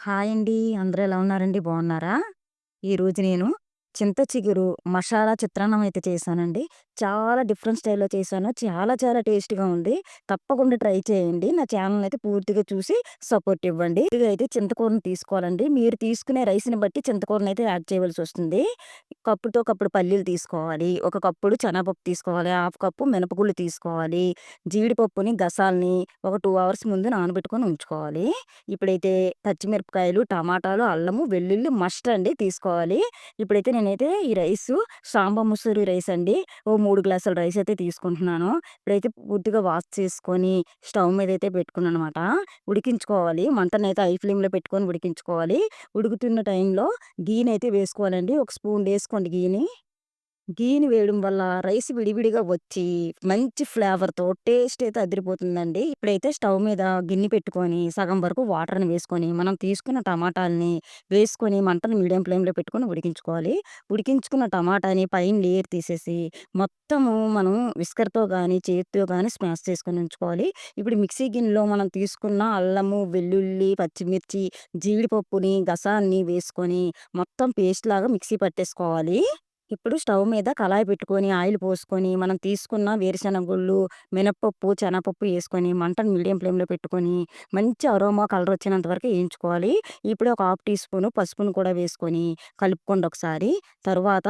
Hi అండి. అందరూ ఎలా ఉన్నారండి? బాగున్నారా? ఈరోజు నేను చింత చిగురు మసాలా చిత్రాన్నం అయితే చేశానండి. చాలా డిఫరెంట్ స్టైల్‌లో చేశాను. చాలా చాలా టేస్ట్‌గా ఉంది. తప్పకుండా ట్రై చేయండి. నా ఛానల్ అయితే పూర్తిగా చూసి సపోర్ట్ ఇవ్వండి. ఇదిగో అయితే చింతకూరను తీసుకోవాలండి. మీరు తీసుకునే రైస్‌ని బట్టి చింతకూరనైతే యాడ్ చేయవలసి వస్తుంది కప్పుతో కప్పుడు పల్లీలు తీసుకోవాలి. ఒక కప్పుడు శనగపప్పు తీసుకోవాలి. హాఫ్ కప్పు మినపగుళ్ళు తీసుకోవాలి. జీడిపప్పుని, గసాల్ని ఒక టూ అవర్స్ ముందు నానబెట్టుకొని ఉంచుకోవాలి. ఇప్పుడైతే పచ్చిమిరపకాయలు, టమాటాలు, అల్లము, వెల్లుల్లి మస్ట్ అండి తీసుకోవాలి. ఇప్పుడైతే నేనైతే ఈ రైసు సాంబా ముసూరి రైస్ అండి. ఓ మూడు గ్లాసుల రైస్ అయితే తీసుకుంటున్నాను. ఇప్పుడైతే పూర్తిగా వాష్ చేసుకొని స్టవ్ మీద అయితే పెట్టుకున్నాను అనమాట ఉడికించుకోవాలి. మంటనైతే ఐ ఫ్లేమ్‌లో పెట్టుకొని ఉడికించుకోవాలి. ఉడుకుతున్న టైంలో గీని అయితే వేసుకోవాలండి. ఒక స్పూన్ వేసుకోండి గీని. గీని వేయడం వల్ల రైస్ విడివిడిగా వచ్చి మంచి ఫ్లేవర్‌తో టేస్ట్ అయితే అదిరిపోతుందండి. ఇప్పుడైతే స్టవ్ మీద గిన్నె పెట్టుకొని సగం వరకు వాటర్‌ని వేసుకొని మనం తీసుకున్న టమాటాలని వేసుకొని మంటను మీడియం ఫ్లేమ్‌లో పెట్టుకొని ఉడికించుకోవాలి. ఉడికించుకున్న టమాటాని పైన లేయర్ తీసేసి మొత్తము మనం విస్కర్‌తో కానీ చేతితో కానీ స్మాష్ చేసుకొని ఉంచుకోవాలి. ఇప్పుడు మిక్సీ గిన్నెలో మనం తీసుకున్న అల్లము, వెల్లుల్లి, పచ్చిమిర్చి, జీడిపప్పుని, గసాన్ని వేసుకొని మొత్తం పేస్ట్ లాగా మిక్సీ పట్టేసుకోవాలి. ఇప్పుడు స్టవ్ మీద కళాయి పెట్టుకొని ఆయిల్ పోసుకొని మనం తీసుకున్న వేరుశెనగ మినప్పప్పు మినపప్పు, శనగపప్పు వేసుకొని మంటను మీడియం ఫ్లేమ్‌లో పెట్టుకొని మంచి అరోమా కలర్ వచ్చినంత వరకు వేయించుకోవాలి. ఇప్పుడు ఒక హాఫ్ టీ స్పూన్ పసుపును కూడా వేసుకొని కలుపుకోండి ఒకసారి. తర్వాత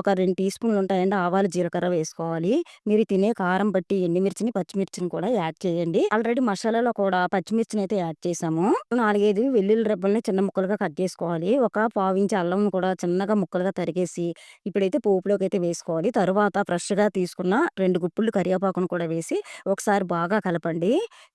ఒక రెండు టీ స్పూన్లు ఉంటాయండి ఆవాలు, జీలకర్ర వేసుకోవాలి. మీరు తినే కారం బట్టి ఎండుమిర్చిని, పచ్చిమిర్చిని కూడా యాడ్ చేయండి. ఆల్రెడీ మసాలాలో కూడా పచ్చిమిర్చిని అయితే యాడ్ చేసాము నాలుగైదు వెల్లుల్లి రెబ్బల్ని చిన్న ముక్కలుగా కట్ చేసుకోవాలి. ఒక పావించి అల్లం కూడా చిన్నగా ముక్కలుగా తరిగేసి ఇప్పుడైతే పోపులోకి అయితే వేసుకోవాలి. తర్వాత ఫ్రెష్‌గా తీసుకున్న రెండు గుప్పులు కరివేపాకును కూడా వేసి ఒకసారి బాగా కలపండి.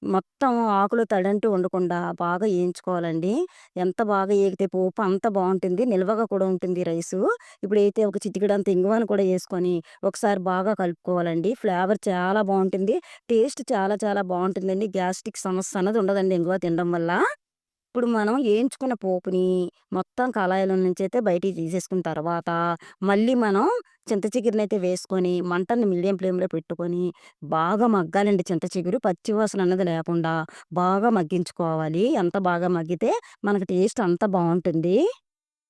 మొత్తం ఆకులు తడంటూ ఉండకుండా బాగా వేయించుకోవాలండి ఎంత బాగా ఏగితే పోపు అంత బాగుంటుంది నిల్వగా కూడా ఉంటుంది రైసు. ఇప్పుడైతే ఒక చిటికెడంత ఇంగువను కూడా వేసుకొని ఒకసారి బాగా కలుపుకోవాలండి. ఫ్లేవర్ చాలా బాగుంటుంది టేస్ట్ చాలా చాలా బాగుంటుందండి గ్యాస్ట్రిక్ సమస్య అన్నది ఉండదండి ఇంగువ తినడం వల్ల. ఇప్పుడు మనం వేయించుకున్న పోపుని మొత్తం కళాయిలో అయితే బయటికి తీసేసుకున్న తర్వాత మళ్ళీ మనం చింత అయితే వేసుకొని మంటని మీడియం ఫ్లేమ్‌లో పెట్టుకొని బాగా మగ్గాలండి చింత చిగురు. పచ్చి వాసన అన్నది లేకుండా బాగా మగ్గించుకోవాలి. ఎంత బాగా మగ్గితే మనకు టేస్ట్ అంత బాగుంటుంది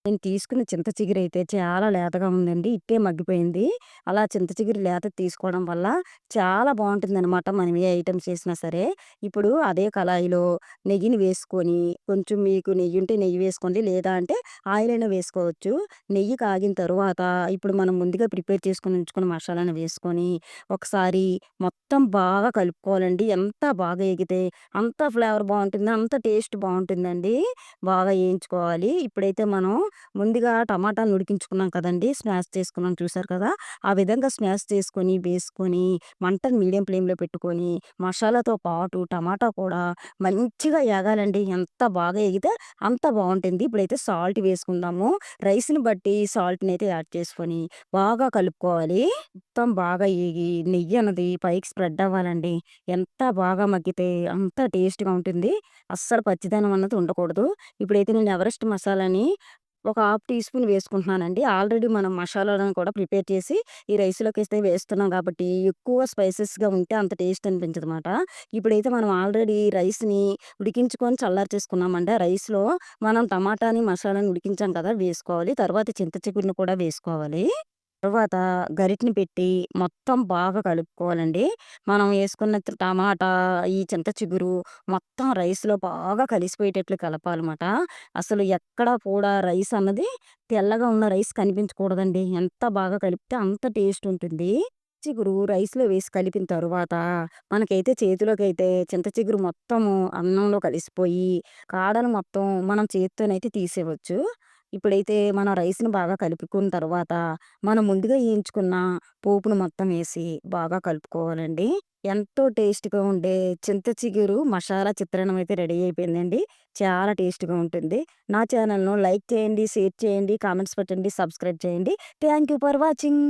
నేను తీసుకున్న చింత చిగురైతే చాలా లేతగా ఉందండి. ఇట్టే మగ్గిపోయింది. అలా చింత చిగురు లేత తీసుకోవడం వల్ల చాలా బావుంటుందనమాట. మనం ఏ ఐటమ్స్ చేసినా సరే. ఇప్పుడు అదే కళాయిలో నెయ్యిని వేసుకొని కొంచెం మీకు నెయ్యి ఉంటే నెయ్యి వేసుకోండి. లేదా అంటే ఆయిల్ అయినా వేసుకోవచ్చు. నెయ్యి కాగిన తరువాత ఇప్పుడు మనం ముందుగా ప్రిపేర్ చేసుకుని ఉంచుకున్న మసాలాను వేసుకొని ఒకసారి మొత్తం బాగా కలుపుకోవాలండి. ఎంత బాగా ఎగితే అంత ఫ్లేవర్ బాగుంటుంది అంత టేస్ట్ బాగుంటుందండి బాగా వేయించుకోవాలి ఇప్పుడైతే మనం ముందుగా టమాటాలను ఉడికించుకున్నాం కదండి స్మాష్ చేసుకున్నాం చూసారు కదా! ఆ విధంగా స్మాష్ చేసుకొని, వేసుకొని మంటను మీడియం ఫ్లేమ్‌లో పెట్టుకొని మసాలాతో పాటు టమాటా కూడా మంచిగా ఏగాలండి. ఎంత బాగా ఏగితే అంత బాగుంటుంది ఇప్పుడైతే సాల్ట్ వేసుకుందాము. రైస్‌ని బట్టి సాల్ట్ని అయితే యాడ్ చేసుకొని బాగా కలుపుకోవాలి. మొత్తం బాగా ఏగి నెయ్యి అన్నది పైకి స్ప్రెడ్ అవ్వాలండి. ఎంత బాగా మగ్గితే అంత టేస్ట్‌గా ఉంటుంది. అస్సలు పచ్చిదనం అన్నది ఉండకూడదు. ఇప్పుడైతే నేను ఎవరెస్ట్ మసాలాని ఒక హాఫ్ టీ స్పూన్ వేసుకుంటున్నానండి. ఆల్రెడీ మనం మసాలాలను కూడా ప్రిపేర్ చేసి ఈ రైస్లోకి వేస్తే వేస్తున్నాం కాబట్టి ఎక్కువ స్పైసెస్‌గా ఉంటే అంత టేస్ట్ అనిపించదనమాట. ఇప్పుడైతే మనం ఆల్రెడీ రైస్‌ని ఉడికించుకొని చల్లార్చేసుకున్నామండి. ఆ రైస్‌లో మనం టమాటాని, మసాలాని ఉడికించాం కదా! వేసుకోవాలి. తర్వాత చింత చిగురుని కూడా వేసుకోవాలి. తర్వాత గరిటెని పెట్టి మొత్తం బాగా కలుపుకోవాలండి. మనం వేసుకున్న టమాటా, ఈ చింత చిగురు మొత్తం రైస్‌లో బాగా కలిసిపోయేటట్లు కలపాలన్నమాట అసలు ఎక్కడ కూడా రైస్ అన్నది తెల్లగా ఉన్న రైస్ కనిపించకూడదండి. ఎంత బాగా కలిపితే అంత టేస్ట్ ఉంటుంది. చిగురు రైస్‌లో వేసి కలిపిన తరువాత మనకైతే చేతిలోకైతే చింత చిగురు మొత్తము అన్నంలో కలిసిపోయి కాడలు మొత్తం మనం చేత్తోనైతే తీసేయవచ్చు. ఇప్పుడైతే మనం రైస్‌ని బాగా కలుపుకున్న తర్వాత మనం ముందుగా వేయించుకున్న పోపును మొత్తం వేసి బాగా కలుపుకోవాలండి. ఎంతో టేస్ట్‌గా ఉండే చింత చిగురు మసాలా చిత్రణం అయితే రెడీ అయిపోయిందండి. చాలా టేస్ట్‌గా ఉంటుంది. నా ఛానెల్‌ను లైక్ చేయండి, షేర్ చేయండి, కామెంట్స్ పెట్టండి, సబ్స్క్రైబ్ చేయండి. Thank you for watching.